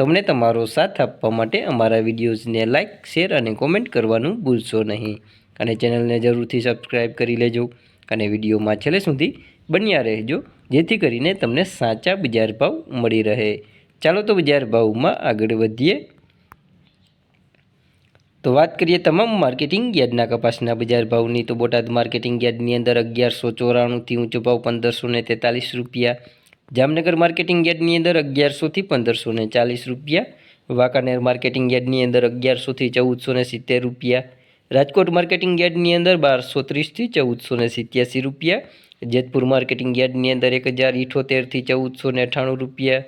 તમને તમારો સાથ આપવા માટે અમારા વિડીયોઝને લાઇક શેર અને કોમેન્ટ કરવાનું ભૂલશો નહીં. અને ચેનલને જરૂરથી સબસ્ક્રાઈબ કરી લેજો અને વિડીયોમાં છેલ્લે સુધી બન્યા રહેજો, જેથી કરીને તમને સાચા બજાર ભાવ મળી રહે. ચાલો તો બજાર ભાવમાં આગળ વધીએ. તો વાત કરીએ તમામ માર્કેટિંગ યાર્ડના કપાસના બજાર ભાવની. તો બોટાદ માર્કેટિંગ યાર્ડની અંદર અગિયારસો ચોરાણુંથી ઊંચો ભાવ પંદરસો ને તેતાલીસ રૂપિયા જામનગર માર્કેટિંગ યાર્ડની અંદર અગિયારસોથી પંદરસો ને ચાલીસ રૂપિયા, વાંકાનેર માર્કેટિંગ યાર્ડની અંદર અગિયારસોથી ચૌદસો ને સિત્તેર રૂપિયા, રાજકોટ માર્કેટિંગ યાર્ડની અંદર બારસો ત્રીસથી ચૌદસો ને સિત્યાસી રૂપિયા, જેતપુર માર્કેટિંગ યાર્ડની અંદર એક હજાર ઇઠોતેરથી ચૌદસો ને અઠાણું રૂપિયા,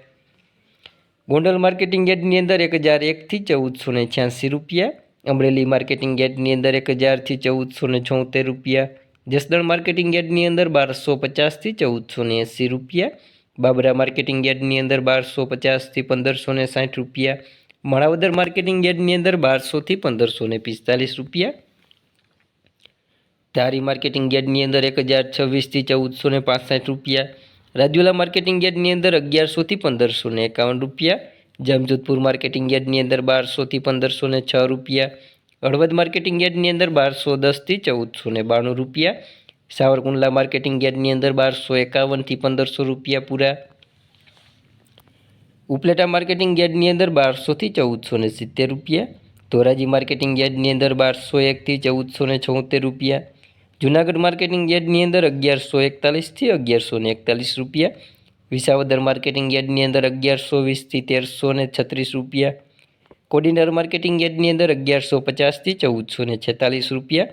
ગોંડલ માર્કેટિંગ યાર્ડની અંદર એક હજાર એકથી ચૌદસો ને છ્યાસી રૂપિયા, અમરેલી માર્કેટિંગ યાર્ડની અંદર એક હજારથી ચૌદસો ને છોતેર રૂપિયા, જસદણ માર્કેટિંગ યાર્ડની અંદર બારસો પચાસથી ચૌદસો ને એંસી રૂપિયા બાબરા માર્કેટિંગ યાર્ડની અંદર બારસો પચાસથી પંદરસો ને સાઠ રૂપિયા, માણાવદર માર્કેટિંગ યાર્ડની અંદર બારસોથી પંદરસો ને પિસ્તાલીસ રૂપિયા. ધારી માર્કેટિંગ યાર્ડની અંદર એક હજાર છવ્વીસથી ચૌદસો ને પાસઠ રૂપિયા, રાજુલા માર્કેટિંગ યાર્ડની અંદર અગિયારસોથી પંદરસો ને એકાવન રૂપિયા, જમજોધપુર માર્કેટિંગ યાર્ડની અંદર બારસોથી પંદરસો ને છ રૂપિયા, હળવદ માર્કેટિંગ યાર્ડની અંદર બારસો દસથી ચૌદસો ને બાણું રૂપિયા સાવરકુંડલા માર્કેટિંગ યાર્ડની અંદર બારસો એકાવનથી પંદરસો રૂપિયા પૂરા. ઉપલેટા માર્કેટિંગ યાર્ડની અંદર બારસોથી ચૌદસો ને સિત્તેર રૂપિયા. ધોરાજી માર્કેટિંગ યાર્ડની અંદર બારસો એકથી ચૌદસો ને છોતેર રૂપિયા. જુનાગઢ માર્કેટિંગ યાર્ડની અંદર અગિયારસો એકતાલીસથી અગિયારસો ને એકતાલીસ રૂપિયા. વિસાવદર માર્કેટિંગ યાર્ડની અંદર અગિયારસો વીસથી તેરસો ને છત્રીસ રૂપિયા. કોડીનર માર્કેટિંગ યાર્ડની અંદર અગિયારસો પચાસથી ચૌદસો ને છેતાલીસ રૂપિયા.